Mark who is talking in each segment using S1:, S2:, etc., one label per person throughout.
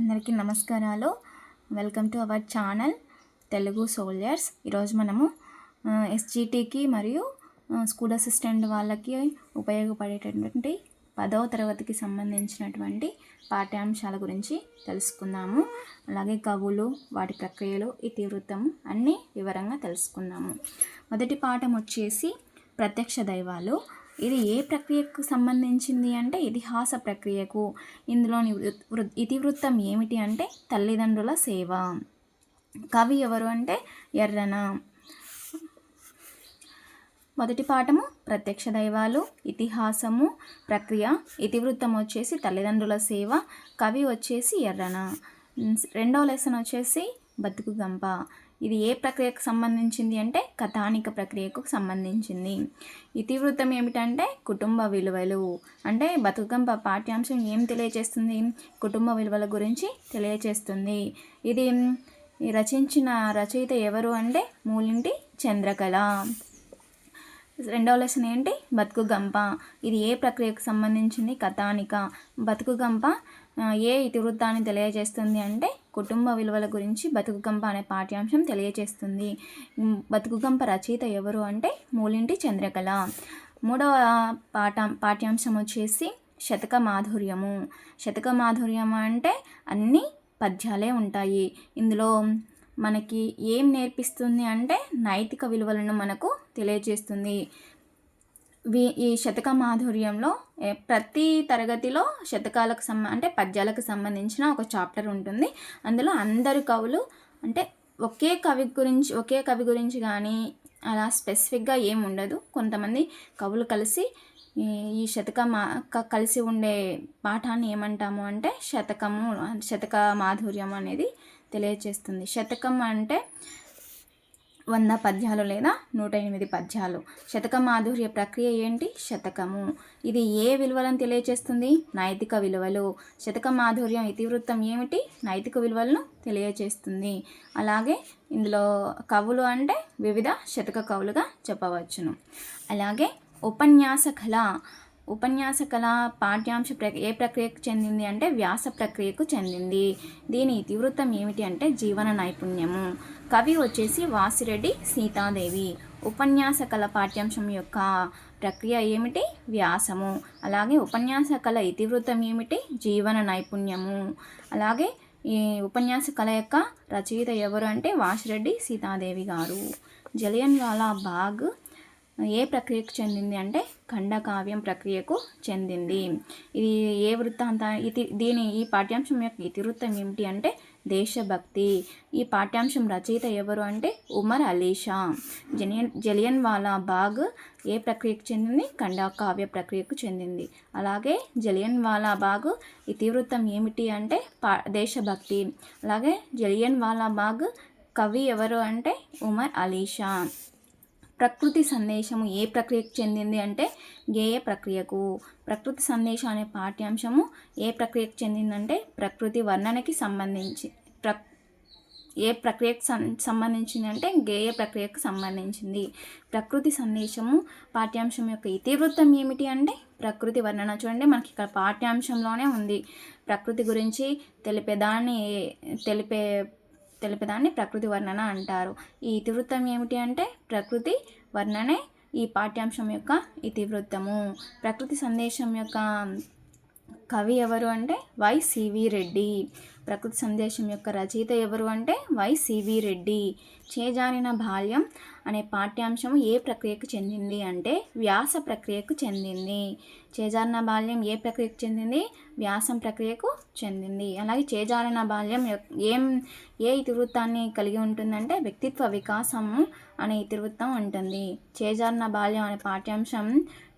S1: అందరికీ నమస్కారాలు. Welcome to our channel Telugu soldiers. ఈరోజు మనము ఎస్జిటికి మరియు స్కూల్ అసిస్టెంట్ వాళ్ళకి ఉపయోగపడేటటువంటి పదవ తరగతికి సంబంధించినటువంటి పాఠ్యాంశాల గురించి తెలుసుకుందాము. అలాగే కవులు వాటి ప్రక్రియలు ఇతివృత్తం అన్నీ వివరంగా తెలుసుకుందాము. మొదటి పాఠం వచ్చేసి ప్రత్యక్ష దైవాలు. ఇది ఏ ప్రక్రియకు సంబంధించింది అంటే ఇతిహాస ప్రక్రియకు. ఇందులోని ఇతివృత్తం ఏమిటి అంటే తల్లిదండ్రుల సేవ. కవి ఎవరు అంటే ఎర్రన. మొదటి పాఠము ప్రత్యక్ష దైవాలు ఇతిహాసము ప్రక్రియ. ఇతివృత్తం వచ్చేసి తల్లిదండ్రుల సేవ కవి వచ్చేసి ఎర్రన. రెండవ లెసన్ వచ్చేసి బతుకు గంప. ఇది ఏ ప్రక్రియకు సంబంధించింది అంటే కథానిక ప్రక్రియకు సంబంధించింది. ఇతివృత్తం ఏమిటంటే కుటుంబ విలువలు. అంటే బతుకంప పాఠ్యాంశం ఏం తెలియజేస్తుంది కుటుంబ విలువల గురించి తెలియజేస్తుంది ఇది రచించిన రచయిత ఎవరు అంటే మూలింటి చంద్రకళ. రెండవ లెసన్ ఏంటి? బతుకు గంప. ఇది ఏ ప్రక్రియకు సంబంధించింది? కథానిక. బతుకు గంప ఏ ఇతివృత్తాన్ని తెలియజేస్తుంది అంటే కుటుంబ విలువల గురించి బతుకుకంప అనే పాఠ్యాంశం తెలియజేస్తుంది. బతుకుగంప రచయిత ఎవరు అంటే మూలింటి చంద్రకళ. మూడవ పాఠ పాఠ్యాంశం వచ్చేసి శతక మాధుర్యము. శతక మాధుర్యము అంటే అన్ని పద్యాలే ఉంటాయి. ఇందులో మనకి ఏం నేర్పిస్తుంది అంటే నైతిక విలువలను మనకు తెలియజేస్తుంది. ఈ శతక మాధుర్యంలో ప్రతి తరగతిలో శతకాలకు సంబ అంటే పద్యాలకు సంబంధించిన ఒక చాప్టర్ ఉంటుంది. అందులో అందరు కవులు అంటే ఒకే కవి గురించి ఒకే కవి గురించి కానీ అలా స్పెసిఫిక్గా ఏం ఉండదు. కొంతమంది కవులు కలిసి ఈ శతక మా కలిసి ఉండే పాఠాన్ని ఏమంటాము అంటే శతకము శతక మాధుర్యం అనేది తెలియజేస్తుంది శతకం అంటే వంద పద్యాలు లేదా నూట ఎనిమిది పద్యాలు. శతక మాధుర్య ప్రక్రియ ఏంటి? శతకము. ఇది ఏ విలువలను తెలియజేస్తుంది నైతిక విలువలు. శతక మాధుర్యం ఇతివృత్తం ఏమిటి? నైతిక విలువలను తెలియజేస్తుంది అలాగే ఇందులో కవులు అంటే వివిధ శతక కవులుగా చెప్పవచ్చును. అలాగే ఉపన్యాస కళ. ఉపన్యాస కళ పాఠ్యాంశ ప్ర ఏ ప్రక్రియకు చెందింది అంటే వ్యాస ప్రక్రియకు చెందింది. దీని ఇతివృత్తం ఏమిటి అంటే జీవన నైపుణ్యము. కవి వచ్చేసి వాసిరెడ్డి సీతాదేవి. ఉపన్యాస కళ పాఠ్యాంశం యొక్క ప్రక్రియ ఏమిటి? వ్యాసము. అలాగే ఉపన్యాస కళ ఇతివృత్తం ఏమిటి? జీవన నైపుణ్యము. అలాగే ఈ ఉపన్యాస కళ యొక్క రచయిత ఎవరు అంటే వాసిరెడ్డి సీతాదేవి గారు. జలియన్ వాలా బాగ్ ఏ ప్రక్రియకు చెందింది అంటే ఖండకావ్యం ప్రక్రియకు చెందింది. ఇది ఏ వృత్తాంత ఇది దీని ఈ పాఠ్యాంశం యొక్క ఇతివృత్తం ఏమిటి అంటే దేశభక్తి. ఈ పాఠ్యాంశం రచయిత ఎవరు అంటే ఉమర్ అలీషా. జలియన్ జలియన్ వాలా బాగ్ ఏ ప్రక్రియకు చెందింది? ఖండకావ్య ప్రక్రియకు చెందింది. అలాగే జలియన్ వాలా బాగ్ ఇతివృత్తం ఏమిటి అంటే పా దేశభక్తి. అలాగే జలియన్ వాలా బాగ్ కవి ఎవరు అంటే ఉమర్ అలీషా. ప్రకృతి సందేశము ఏ ప్రక్రియకు చెందింది అంటే గేయ ప్రక్రియకు. ప్రకృతి సందేశం అనే పాఠ్యాంశము ఏ ప్రక్రియకు చెందిందంటే ప్రకృతి వర్ణనకి సంబంధించి ప్ర ఏ ప్రక్రియకు సం సంబంధించింది అంటే గేయ ప్రక్రియకు సంబంధించింది. ప్రకృతి సందేశము పాఠ్యాంశం యొక్క ఇతివృత్తం ఏమిటి అంటే ప్రకృతి వర్ణన. చూడండి మనకి ఇక్కడ పాఠ్యాంశంలోనే ఉంది. ప్రకృతి గురించి తెలిపేదాన్ని తెలిపే తెలిపేదాన్ని ప్రకృతి వర్ణన అంటారు. ఈ ఇతివృత్తం ఏమిటి అంటే ప్రకృతి వర్ణనే ఈ పాఠ్యాంశం యొక్క ఇతివృత్తము. ప్రకృతి సందేశం యొక్క కవి ఎవరు అంటే వై సివి రెడ్డి. ప్రకృతి సందేశం యొక్క రచయిత ఎవరు అంటే వై సివి రెడ్డి. చేజారిన బాల్యం అనే పాఠ్యాంశం ఏ ప్రక్రియకు చెందింది అంటే వ్యాస ప్రక్రియకు చెందింది. చేజారిన బాల్యం ఏ ప్రక్రియకు చెందింది? వ్యాసం ప్రక్రియకు చెందింది. అలాగే చేజారిన బాల్యం ఏం ఏ ఇతివృత్తాన్ని కలిగి ఉంటుందంటే వ్యక్తిత్వ వికాసము అనే ఇతివృత్తం ఉంటుంది. చేజారిన బాల్యం అనే పాఠ్యాంశం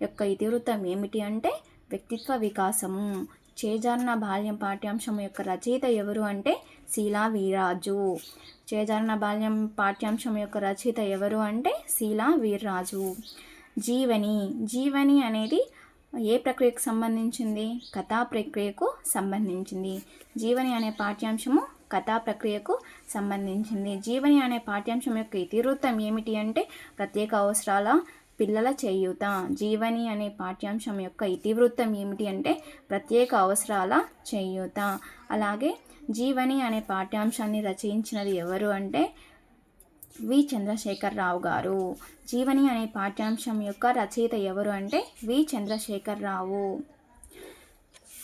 S1: యొక్క ఇతివృత్తం ఏమిటి అంటే వ్యక్తిత్వ వికాసము. చేజారిన బాల్యం పాఠ్యాంశం యొక్క రచయిత ఎవరు అంటే శీలా వీర్రాజు. చేజారిన బాల్యం పాఠ్యాంశం యొక్క రచయిత ఎవరు అంటే శీలా వీర్రాజు. జీవని. జీవని అనేది ఏ ప్రక్రియకు సంబంధించింది? కథా ప్రక్రియకు సంబంధించింది. జీవని అనే పాఠ్యాంశము కథా ప్రక్రియకు సంబంధించింది. జీవని అనే పాఠ్యాంశం యొక్క ఇతివృత్తం ఏమిటి అంటే ప్రత్యేక అవసరాల పిల్లల చేయూత. జీవని అనే పాఠ్యాంశం యొక్క ఇతివృత్తం ఏమిటి అంటే ప్రత్యేక అవసరాల చేయూత. అలాగే జీవని అనే పాఠ్యాంశాన్ని రచయించినది ఎవరు అంటే వి. చంద్రశేఖర్ రావు గారు. జీవని అనే పాఠ్యాంశం యొక్క రచయిత ఎవరు అంటే వి. చంద్రశేఖర్ రావు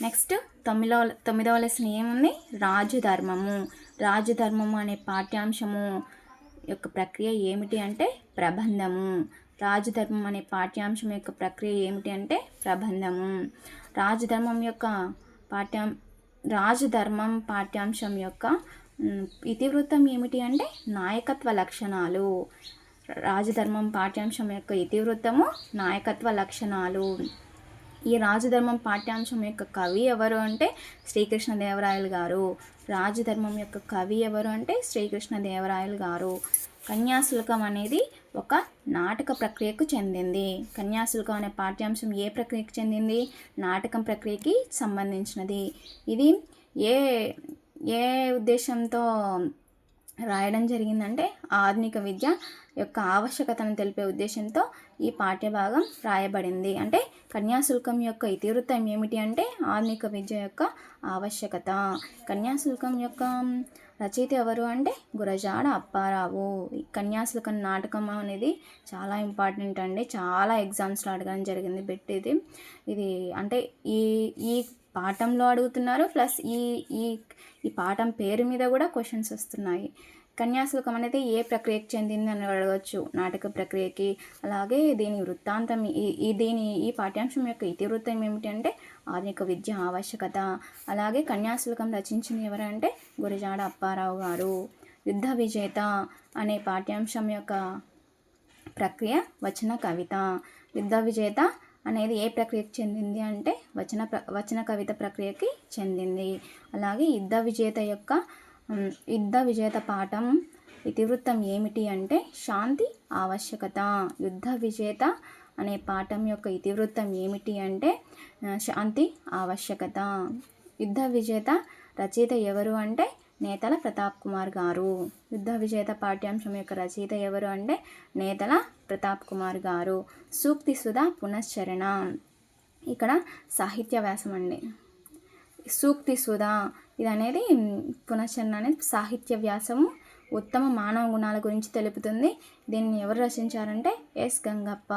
S1: నెక్స్ట్ తొమ్మిదవ తొమ్మిదవ లెసన్ ఏముంది? రాజధర్మము. రాజధర్మము అనే పాఠ్యాంశము. యొక్క ప్రక్రియ ఏమిటి అంటే ప్రబంధము. రాజధర్మం అనే పాఠ్యాంశం యొక్క ప్రక్రియ ఏమిటి అంటే ప్రబంధము. రాజధర్మం యొక్క పాఠ్యాం రాజధర్మం పాఠ్యాంశం యొక్క ఇతివృత్తం ఏమిటి అంటే నాయకత్వ లక్షణాలు. రాజధర్మం పాఠ్యాంశం యొక్క ఇతివృత్తము నాయకత్వ లక్షణాలు. ఈ రాజధర్మం పాఠ్యాంశం యొక్క కవి ఎవరు అంటే శ్రీకృష్ణదేవరాయలు గారు. రాజధర్మం యొక్క కవి ఎవరు అంటే శ్రీకృష్ణదేవరాయలు గారు. కన్యాశుల్కం అనేది ఒక నాటక ప్రక్రియకు చెందింది. కన్యాశుల్కం అనే పాఠ్యాంశం ఏ ప్రక్రియకు చెందింది? నాటకం ప్రక్రియకి సంబంధించినది. ఇది ఏ ఏ ఉద్దేశంతో రాయడం జరిగిందంటే ఆధునిక విద్య యొక్క ఆవశ్యకతను తెలిపే ఉద్దేశంతో ఈ పాఠ్యభాగం రాయబడింది. అంటే కన్యాశుల్కం యొక్క ఇతివృత్తం ఏమిటి అంటే ఆధునిక విద్య యొక్క ఆవశ్యకత. కన్యాశుల్కం యొక్క రచయిత ఎవరు అంటే గురజాడ అప్పారావు. కన్యాశుల్కం నాటకం అనేది చాలా ఇంపార్టెంట్ అండి. చాలా ఎగ్జామ్స్లో అడగడం జరిగింది బిట్ ఇది ఇది అంటే ఈ ఈ పాఠంలో అడుగుతున్నారు ప్లస్ ఈ ఈ ఈ పాఠం పేరు మీద కూడా క్వశ్చన్స్ వస్తున్నాయి. కన్యాశుల్కం అనేది ఏ ప్రక్రియకు చెందింది అని అడగవచ్చు నాటక ప్రక్రియకి. అలాగే దీని వృత్తాంతం ఈ దీని ఈ పాఠ్యాంశం యొక్క ఇతివృత్తం ఏమిటి అంటే ఆధునిక విద్య ఆవశ్యకత. అలాగే కన్యాశుల్కం రచించింది ఎవరంటే గురజాడ అప్పారావు గారు. యుద్ధ విజేత అనే పాఠ్యాంశం యొక్క ప్రక్రియ వచన కవిత. యుద్ధ విజేత అనేది ఏ ప్రక్రియకు చెందింది అంటే వచన ప్ర వచన కవిత ప్రక్రియకి చెందింది. అలాగే యుద్ధ విజేత యొక్క యుద్ధ విజేత పాఠం ఇతివృత్తం ఏమిటి అంటే శాంతి ఆవశ్యకత. యుద్ధ విజేత అనే పాఠం యొక్క ఇతివృత్తం ఏమిటి అంటే శాంతి ఆవశ్యకత. యుద్ధ విజేత రచయిత ఎవరు అంటే నేతల ప్రతాప్ కుమార్ గారు. యుద్ధ విజేత పాఠ్యాంశం యొక్క రచయిత ఎవరు అంటే నేతల ప్రతాప్ కుమార్ గారు. సూక్తి సుధా పునశ్చరణ. ఇక్కడ సాహిత్య వ్యాసం అండి. సూక్తి సుధా ఇది అనేది పునశ్చరణ అనేది సాహిత్య వ్యాసము ఉత్తమ మానవ గుణాల గురించి తెలుపుతుంది. దీన్ని ఎవరు రచించారంటే ఎస్ గంగప్ప.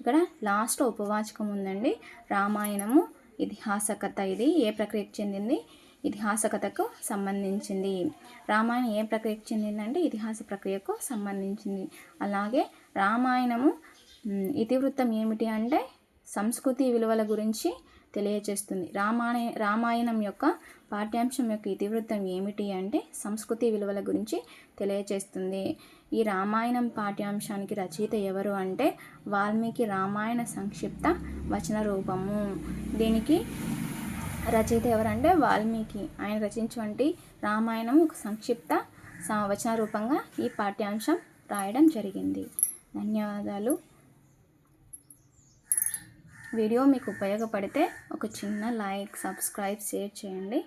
S1: ఇక్కడ లాస్ట్లో ఉపవాచకం ఉందండి. రామాయణము ఇతిహాస కథ ఇది ఏ ప్రక్రియకు చెందింది? ఇతిహాస కథకు సంబంధించింది. రామాయణం ఏ ప్రక్రియకు చెందిందంటే ఇతిహాస ప్రక్రియకు సంబంధించింది. అలాగే రామాయణము ఇతివృత్తం ఏమిటి అంటే సంస్కృతి విలువల గురించి తెలియచేస్తుంది రామాయణ రామాయణం యొక్క పాఠ్యాంశం యొక్క ఇతివృత్తం ఏమిటి అంటే సంస్కృతి విలువల గురించి తెలియజేస్తుంది. ఈ రామాయణం పాఠ్యాంశానికి రచయిత ఎవరు అంటే వాల్మీకి రామాయణ సంక్షిప్త వచన రూపము. దీనికి రచయిత ఎవరంటే వాల్మీకి. ఆయన రచించినటువంటి రామాయణం ఒక సంక్షిప్త వచన రూపంగా ఈ పాఠ్యాంశం రాయడం జరిగింది. ధన్యవాదాలు. వీడియో మీకు ఉపయోగపడితే ఒక చిన్న లైక్ సబ్స్క్రైబ్ షేర్ చేయండి.